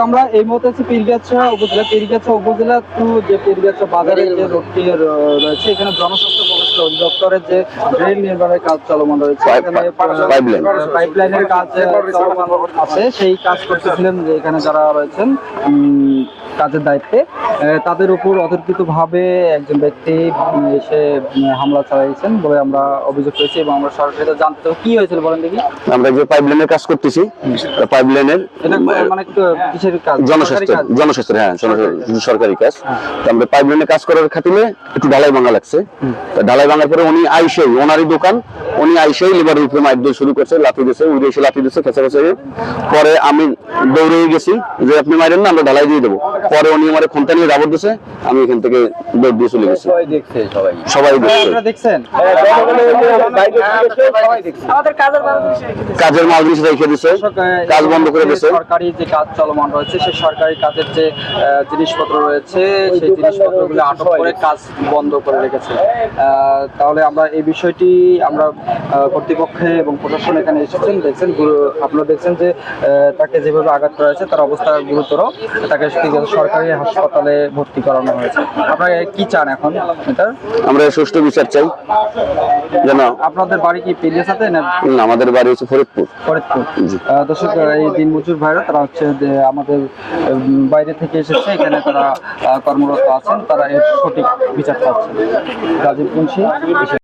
আমরা এই মুহূর্তে আছি পীরগাছা উপজেলা পীরগাছা উপজেলা টু যে পীরগাছা বাজারের যে রোডটি রয়েছে, এখানে জনস্বাস্থ্য অধিদপ্তরের যে ড্রেন নির্মাণের কাজ চলমান রয়েছে। পাইপলাইনের কাজ চলমান আছে সেই কাজ করতেছিলেন যে এখানে যারা রয়েছেন কাজের দায়িত্বে। তাদের উপর অতর্কিত ভাবে একজন ব্যক্তি এসে হামলা চালাইছেন বলে আমরা অভিযোগ পেয়েছি এবং আমরা সরাসরি জানতে কি হয়েছিল বলেন দেখি। আমরা যে পাইপ লাইনের কাজ করতেছি পাইপ লাইনের এটা মানে কিসের কাজ? জনস্বাস্থ্য হ্যাঁ সরকারি কাজ। তো আমরা পাইপ লাইনে কাজ করার খাতিরে একটু ঢালাই ভাঙা লাগছে। ঢালাই ভাঙার পরে উনি আইসেই ওনারই দোকান উনি আইসেই লেবারের উপরে মাইক দিয়ে শুরু করছে লাথি দিয়েছে উড়ে এসে লাথি দিয়েছে খেঁচা খেঁচা পরে আমি দৌড়ে গেছি যে আপনি মারেন না আমরা ঢালাই দিয়ে দেবো। পরে উনি আমার খুনটা নিয়ে রাবর দিয়েছে আমি এখান থেকে দৌড় দিয়ে চলে গেছি। সবাই সবাই। দেখছে। দেখছেন? কাজের মাল জিনিস রেখে দিছে। কাজ বন্ধ করে দিছে। সরকারি যে কাজ চলমান রয়েছে সেই সরকারি কাজের যে আহ, জিনিসপত্র রয়েছে সেই জিনিসপত্রগুলো আটক করে কাজ বন্ধ করে রেখেছে। আহ, তাহলে আমরা এই বিষয়টি আমরা কর্তৃপক্ষে এবং প্রশাসন এখানে এসেছেন দেখছেন আপনারা দেখছেন যে তাকে যেভাবে আঘাত করা হয়েছে তার অবস্থা গুরুতর। তাকে সরকারি হাসপাতালে ভর্তি করানো হয়েছে। আপনারা কি চান এখন এটা আমরা সুষ্ঠু বিচার চাই। যেন আপনাদের বাড়ি কি পেরিয়ে সাথে না আমাদের বাড়ি হচ্ছে ফরিদপুর। ফরিদপুর? দর্শক এই দিন মজুর ভাইরা তারা হচ্ছে যে আমাদের বাইরে থেকে এসেছে এখানে তারা কর্মরত আছেন তারা এর সঠিক বিচার পাচ্ছেন। রাজীব মুন্সি Baju.